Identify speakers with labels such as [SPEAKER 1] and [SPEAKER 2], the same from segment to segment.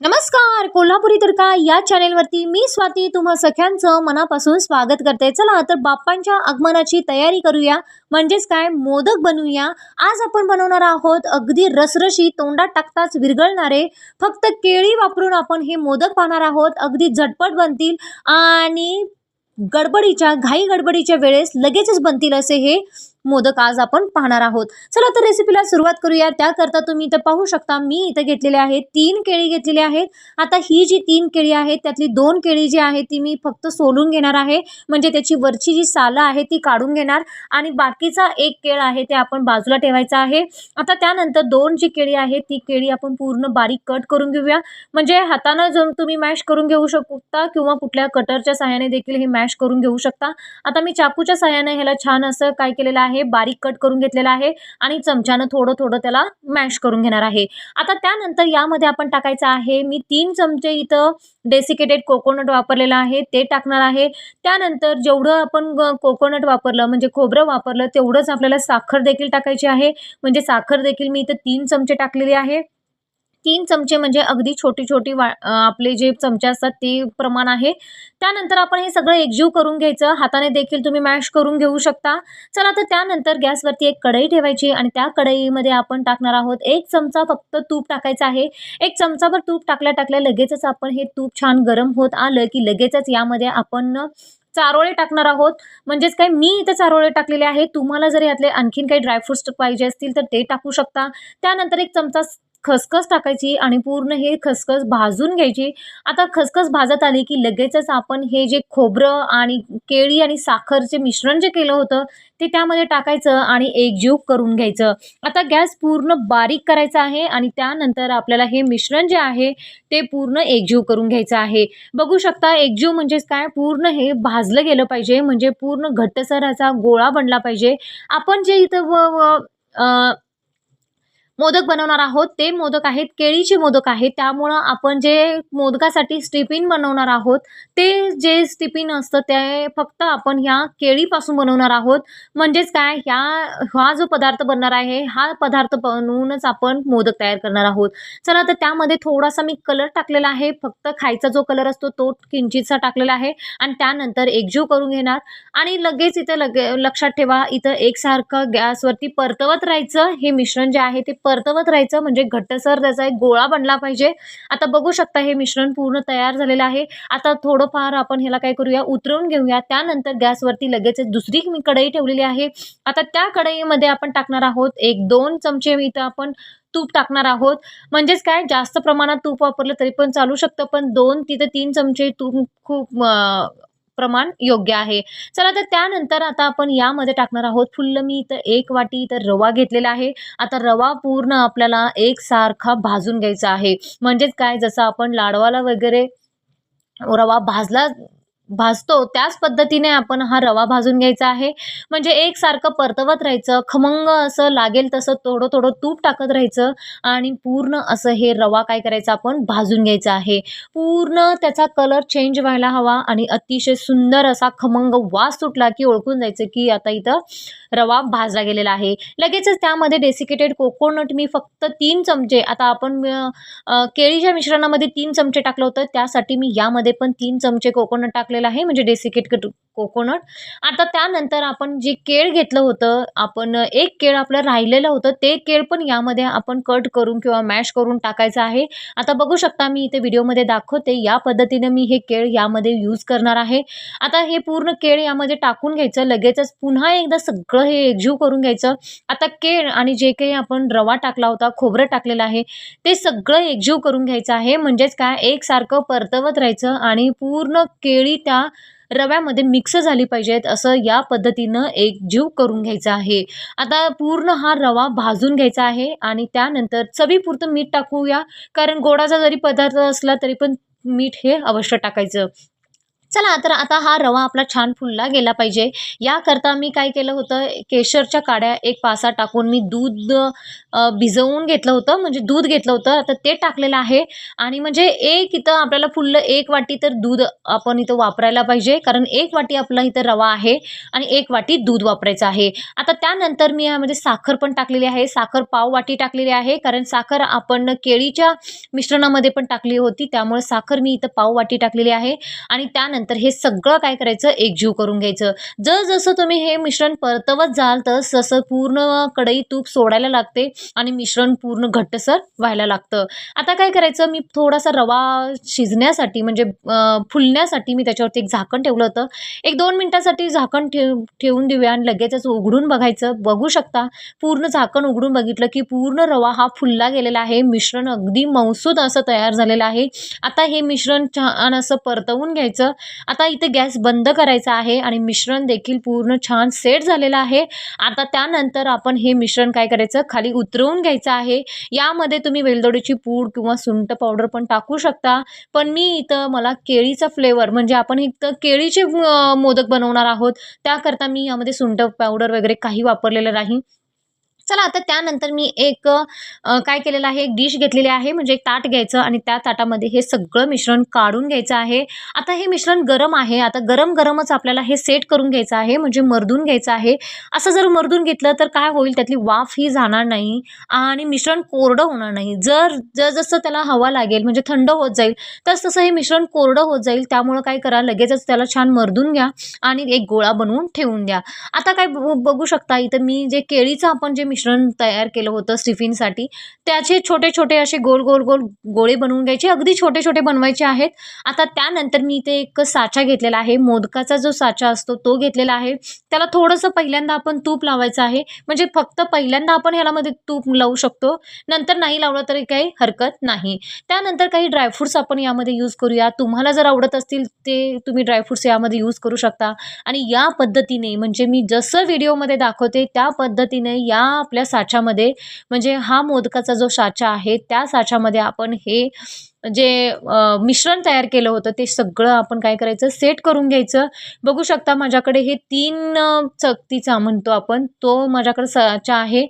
[SPEAKER 1] नमस्कार कोल्हापुरी तडका या चॅनेलवरती मी स्वाती तुम्हा सख्यांचं मनापासून स्वागत करते. चला तर बाप्पांच्या आगमनाची तयारी करूया. म्हणजेच काय? मोदक बनवूया आज आपण बनवणार आहोत अगदी रसरशी तोंडात टाकताच विरघळणारे. फक्त केळी वापरून आपण हे मोदक पाहणार आहोत. अगदी झटपट बनतील. आणि गडबडीच्या घाई गडबडीच्या वेळेस लगेचच बनतील असे हे मोदक आज आपण पाहणार आहोत. चला तर रेसिपीला सुरुवात करूया. त्याकरता तुम्ही इथं पाहू शकता मी इथं घेतलेले आहेत तीन केळी घेतलेली आहेत. आता ही जी तीन केळी आहेत त्यातली दोन केळी जी आहे ती मी फक्त सोलून घेणार आहे. म्हणजे त्याची वरची जी सालं आहे ती काढून घेणार. आणि बाकीचा एक केळ आहे ते आपण बाजूला ठेवायचा आहे. आता त्यानंतर दोन जी केळी आहे ती केळी आपण पूर्ण बारीक कट करून घेऊया. म्हणजे हातानं जाऊन तुम्ही मॅश करून घेऊ शकता किंवा कुठल्या कटरच्या सहाय्याने देखील हे मॅश करून घेऊ शकता. आता मी चाकूच्या सहाय्याने ह्याला छान असं काय केलेलं आहे बारीक कट करून घेतलेलं आहे आणि चमच्यानं थोडं थोडं त्याला मॅश करून घेणार आहे. आता त्यानंतर यामध्ये आपण टाकायचं आहे मी तीन चमचे इथं डेसिकेटेड कोकोनट वापरलेलं आहे ते टाकणार आहे. त्यानंतर जेवढं आपण कोकोनट वापरलं म्हणजे खोबरं वापरलं तेवढंच आपल्याला साखर देखील टाकायची आहे. म्हणजे साखर देखील मी इथं तीन चमचे टाकलेले आहे. तीन चमचे म्हणजे अगदी छोटी छोटी वा आपले जे चमचे असतात ते प्रमाण आहे. त्यानंतर आपण हे सगळं एकजीव करून घ्यायचं. हाताने देखील तुम्ही मॅश करून घेऊ शकता. चला तर त्यानंतर गॅसवरती एक कढई ठेवायची आणि त्या कढईमध्ये आपण टाकणार आहोत. एक चमचा फक्त तूप टाकायचं आहे. एक चमचाभर तूप टाकल्या टाकल्या लगेचच आपण हे तूप छान गरम होत आलं की लगेचच यामध्ये आपण चारोळे टाकणार आहोत. म्हणजेच काय मी इथं चारोळे टाकलेले आहे तुम्हाला जर यातले आणखीन काही ड्रायफ्रुट्स पाहिजे असतील तर ते टाकू शकता. त्यानंतर एक चमचा खसखस टाकायची आणि पूर्ण हे खसखस भाजून घ्यायची. आता खसखस भाजत आली की लगेचच आपण हे जे खोबरं आणि केळी आणि साखरचे मिश्रण जे केलं होतं ते त्यामध्ये टाकायचं आणि एकजीव करून घ्यायचं. आता गॅस पूर्ण बारीक करायचा आहे आणि त्यानंतर आपल्याला हे मिश्रण जे आहे ते पूर्ण एकजीव करून घ्यायचं आहे. बघू शकता एकजीव म्हणजेच काय? पूर्ण हे भाजलं गेलं पाहिजे म्हणजे पूर्ण घट्टसराचा गोळा बनला पाहिजे. आपण जे इथं मोदक बनवणार आहोत. ते मोदक आहेत केळीचे मोदक आहेत. त्यामुळं आपण जे मोदकासाठी स्टिपिन बनवणार आहोत ते जे स्टिपिन असतं ते फक्त आपण ह्या केळीपासून बनवणार आहोत. म्हणजेच काय? ह्या हा जो पदार्थ बनणार आहे हा पदार्थ बनवूनच आपण मोदक तयार करणार आहोत. चला तर त्यामध्ये थोडासा मी कलर टाकलेला आहे. फक्त खायचा जो कलर असतो तो किंचितसा टाकलेला आहे. आणि त्यानंतर एकजीव करून घेणार. आणि लगेच इथं लगे लक्षात ठेवा इथं एकसारखं गॅसवरती परतवत राहायचं. हे मिश्रण जे आहे ते परतवत राहायचं म्हणजे घट्टसर त्याचा एक गोळा बनला पाहिजे. आता बघू शकता हे मिश्रण पूर्ण तयार झालेलं आहे. आता थोडंफार आपण ह्याला काय करूया उतरवून घेऊया. त्यानंतर गॅसवरती लगेच दुसरी मी कढई ठेवलेली आहे. आता त्या कढईमध्ये आपण टाकणार आहोत एक दोन चमचे इथं आपण तूप टाकणार आहोत. म्हणजेच काय जास्त प्रमाणात तूप वापरलं तरी पण चालू शकतं पण दोन तिथं तीन चमचे तूप खूप प्रमाण योग्य आहे. चला तर त्यानंतर आता आपण यामध्ये टाकणार आहोत. फुल्ल मी इथं एक वाटी इथं रवा घेतलेला आहे. आता रवा पूर्ण आपल्याला एकसारखा भाजून घ्यायचा आहे. म्हणजेच काय? जसं आपण लाडवाला वगैरे रवा भाजला भाजतो त्याच पद्धतीने आपण हा रवा भाजून घ्यायचा आहे. म्हणजे एकसारखं परतवत राहायचं खमंग असं लागेल तसं थोडं थोडं तूप टाकत राहायचं आणि पूर्ण असं हे रवा काय करायचं आपण भाजून घ्यायचा आहे. पूर्ण त्याचा कलर चेंज व्हायला हवा आणि अतिशय सुंदर असा खमंग वास सुटला की ओळखून जायचं की आता इथं रवा भाजला गेलेला आहे. लगेचच त्यामध्ये डेसिकेटेड कोकोनट मी फक्त तीन चमचे आता आपण केळीच्या मिश्रणामध्ये तीन चमचे टाकलं होतं त्यासाठी मी यामध्ये पण तीन चमचे कोकोनट टाकलेलं आहे. म्हणजे डेसिकेटेड कोकोनट. आता त्यानंतर आपण जे केळ घेतलं होतं आपण एक केळ आपलं राहिलेलं होतं ते केळ पण यामध्ये आपण कट करून किंवा मॅश करून टाकायचं आहे. आता बघू शकता मी इथे व्हिडिओमध्ये दाखवते या पद्धतीने मी हे केळ यामध्ये यूज करणार आहे. आता हे पूर्ण केळ यामध्ये टाकून घ्यायचं लगेचच पुन्हा एकदा सगळं हे एकजीव करून घ्यायचं. आता केळ आणि जे काही आपण रवा टाकला होता खोबरं टाकलेलं आहे ते सगळं एकजीव करून घ्यायचं आहे. म्हणजेच काय? एकसारखं परतवत राहायचं आणि पूर्ण केळी त्या रव्यामध्ये मिक्स झाली पाहिजेत असं या पद्धतीनं एक जीव करून घ्यायचा आहे. आता पूर्ण हा रवा भाजून घ्यायचा आहे आणि त्यानंतर चवीपुरतं मीठ टाकूया. कारण गोडाचा जरी पदार्थ असला तरी पण मीठ हे अवश्य टाकायचं. चला तर आता हा रवा आपला छान फुलला गेला पाहिजे. याकरता मी काय केलं होतं केशरच्या काड्या एक पासा टाकून मी दूध भिजवून घेतलं होतं म्हणजे दूध घेतलं होतं. आता ते टाकलेलं आहे. आणि म्हणजे एक इथं आपल्याला फुललं एक वाटी तर दूध आपण इथं वापरायला पाहिजे कारण एक वाटी आपला इथं रवा आहे आणि एक वाटी दूध वापरायचं आहे. आता त्यानंतर मी यामध्ये साखर पण टाकलेली आहे. साखर पाव वाटी टाकलेली आहे कारण साखर आपण केळीच्या मिश्रणामध्ये पण टाकली होती त्यामुळे साखर मी इथं पाव वाटी टाकलेली आहे. आणि त्यानंतर हे सगळं काय करायचं? एकजीव करून घ्यायचं. जर जसं तुम्ही हे मिश्रण परतवत जाल तस तसं पूर्ण कढई तूप सोडायला लागते आणि मिश्रण पूर्ण घट्टसर व्हायला लागतं. आता काय करायचं? मी थोडासा रवा शिजण्यासाठी म्हणजे फुलण्यासाठी मी त्याच्यावरती एक झाकण ठेवलं होतं. एक दोन मिनटासाठी झाकण ठेव ठेवून देऊया आणि लगेचच उघडून बघायचं. बघू शकता पूर्ण झाकण उघडून बघितलं की पूर्ण रवा हा फुलला गेलेला आहे. मिश्रण अगदी मौसूद असं तयार झालेलं आहे. आता हे मिश्रण छान असं परतवून घ्यायचं. आता इथे गॅस बंद करायचा आहे आणि मिश्रण देखील पूर्ण छान सेट झालेलं आहे. आता त्यानंतर आपण हे मिश्रण काय करायचं? खाली उतरवून घ्यायचं आहे. यामध्ये तुम्ही वेलदोडीची पूड किंवा सुंठ पावडर पण टाकू शकता. पण मी इथं मला केळीचा फ्लेवर म्हणजे आपण इथं केळीचे मोदक बनवणार आहोत. त्याकरता मी यामध्ये सुंठ पावडर वगैरे काही वापरलेलं नाही. चला आता त्यानंतर मी एक काय केलेलं आहे? एक डिश घेतलेली आहे म्हणजे एक ताट घ्यायचं आणि त्या ताटामध्ये हे सगळं मिश्रण काढून घ्यायचं आहे. आता हे मिश्रण गरम आहे. आता गरम गरमच आपल्याला हे सेट करून घ्यायचं आहे म्हणजे मर्दून घ्यायचं आहे. असं जर मर्दून घेतलं तर काय होईल? त्यातली वाफ ही जाणार नाही आणि मिश्रण कोरडं होणार नाही. जर जर जसं त्याला हवा लागेल म्हणजे थंड होत जाईल तस तसं हे मिश्रण कोरडं होत जाईल. त्यामुळं काय करा लगेचच त्याला छान मर्दून घ्या आणि एक गोळा बनवून ठेवून द्या. आता काय ब- बघू शकता इथं मी जे केळीचं आपण जे मिश्रण मिश्रण तयार केलं होतं स्टिफिनसाठी. त्याचे छोटे छोटे असे गोल गोल गोल गोळे बनवून घ्यायचे. अगदी छोटे छोटे बनवायचे आहेत. आता त्यानंतर मी इथे एक साचा घेतलेला आहे. मोदकाचा जो साचा असतो तो घेतलेला आहे. त्याला थोडंसं पहिल्यांदा आपण तूप लावायचं आहे. म्हणजे फक्त पहिल्यांदा आपण ह्यालामध्ये तूप लावू शकतो. नंतर नाही लावलं तरी काही हरकत नाही. त्यानंतर काही ड्रायफ्रुट्स आपण यामध्ये यूज करूया. तुम्हाला जर आवडत असतील ते तुम्ही ड्रायफ्रुट्स यामध्ये यूज करू शकता. आणि या पद्धतीने म्हणजे मी जसं व्हिडिओमध्ये दाखवते त्या पद्धतीने या आपल्या साच्यामध्ये म्हणजे हा मोदकाचा जो साचा आहे त्या साच्यामध्ये आपण हे जे मिश्रण तयार केलं होतं ते सगळं आपण काय करायचं सेट करून घ्यायचं. बघू शकता माझ्याकडे हे तीन चकतीचा म्हणतो आपण तो माझ्याकडे साचा आहे.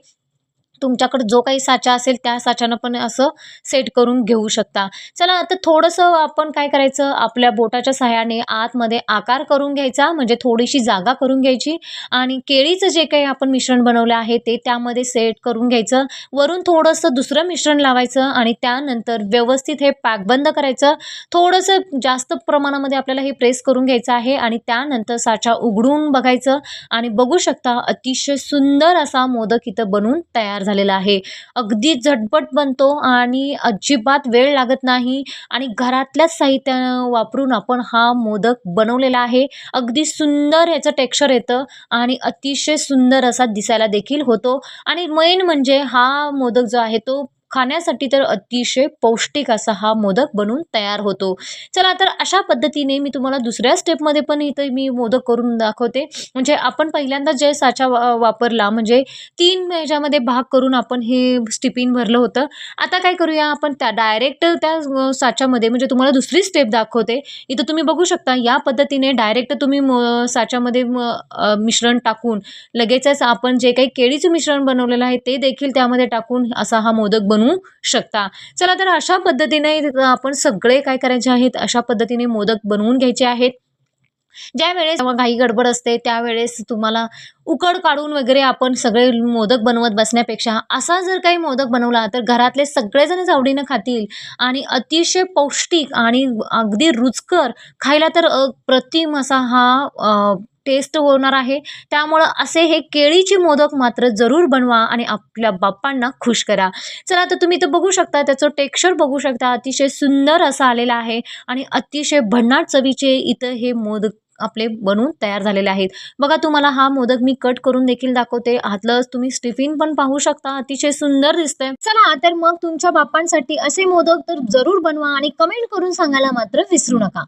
[SPEAKER 1] तुमच्याकडे जो काही साचा असेल त्या साच्यानं पण असं सेट करून घेऊ शकता. चला आता थोडंसं आपण काय करायचं? आपल्या बोटाच्या सहाय्याने आतमध्ये आकार करून घ्यायचा म्हणजे थोडीशी जागा करून घ्यायची आणि केळीचं जे काही आपण मिश्रण बनवलं आहे ते त्यामध्ये सेट करून घ्यायचं. वरून थोडंसं दुसरं मिश्रण लावायचं आणि त्यानंतर व्यवस्थित हे पॅकबंद करायचं. थोडंसं जास्त प्रमाणामध्ये आपल्याला हे प्रेस करून घ्यायचं आहे आणि त्यानंतर साचा उघडून बघायचं आणि बघू शकता अतिशय सुंदर असा मोदक इथं बनून तयार झालेला आहे. अगदी झटपट बनतो आणि अजिबात वेळ लागत नाही आणि घरातल्याच साहित्य वापरून आपण हा मोदक बनवलेला आहे. अगदी सुंदर ह्याचं टेक्स्चर येतं आणि अतिशय सुंदर असा दिसायला देखील होतो. आणि मेन म्हणजे हा मोदक जो आहे तो खाण्यासाठी तर अतिशय पौष्टिक असा हा मोदक बनून तयार होतो. चला तर अशा पद्धतीने मी तुम्हाला दुसऱ्या स्टेपमध्ये पण इथं मी मोदक करून दाखवते. म्हणजे आपण पहिल्यांदा जे साचा वा वापरला म्हणजे तीन ह्याच्यामध्ये भाग करून आपण हे स्टिपिन भरलं होतं. आता काय करूया आपण त्या डायरेक्ट त्या साच्यामध्ये म्हणजे तुम्हाला दुसरी स्टेप दाखवते. इथं तुम्ही बघू शकता या पद्धतीने डायरेक्ट तुम्ही म साच्यामध्ये म मिश्रण टाकून लगेचच आपण जे काही केळीचं मिश्रण बनवलेलं आहे ते देखील त्यामध्ये टाकून असा हा मोदक बनवू शकता. चला तर अशा पद्धतीने आपण सगळे काय करायचे आहेत? अशा पद्धतीने मोदक बनवून घ्यायचे आहेत. ज्या वेळेस घाई गडबड असते त्यावेळेस तुम्हाला उकड काढून वगैरे आपण सगळे मोदक बनवत बसण्यापेक्षा असा जर काही मोदक बनवला तर घरातले सगळेजणच आवडीनं खातील आणि अतिशय पौष्टिक आणि अगदी रुचकर खायला तर अप्रतिम असा हा टेस्ट होणार आहे. त्यामुळं असे हे केळीचे मोदक मात्र जरूर बनवा आणि आपल्या बाप्पांना खुश करा. चला तर तुम्ही तर बघू शकता त्याचं टेक्स्चर बघू शकता. अतिशय सुंदर असं आलेलं आहे आणि अतिशय भन्नाट चवीचे इथं हे मोदक आपले बनवून तयार झालेले आहेत. बघा तुम्हाला हा मोदक मी कट करून देखील दाखवते. आतलं तुम्ही स्टिफिन पण पाहू शकता. अतिशय सुंदर दिसतंय. चला तर मग तुमच्या बाप्पांसाठी असे मोदक तर जरूर बनवा आणि कमेंट करून सांगायला मात्र विसरू नका.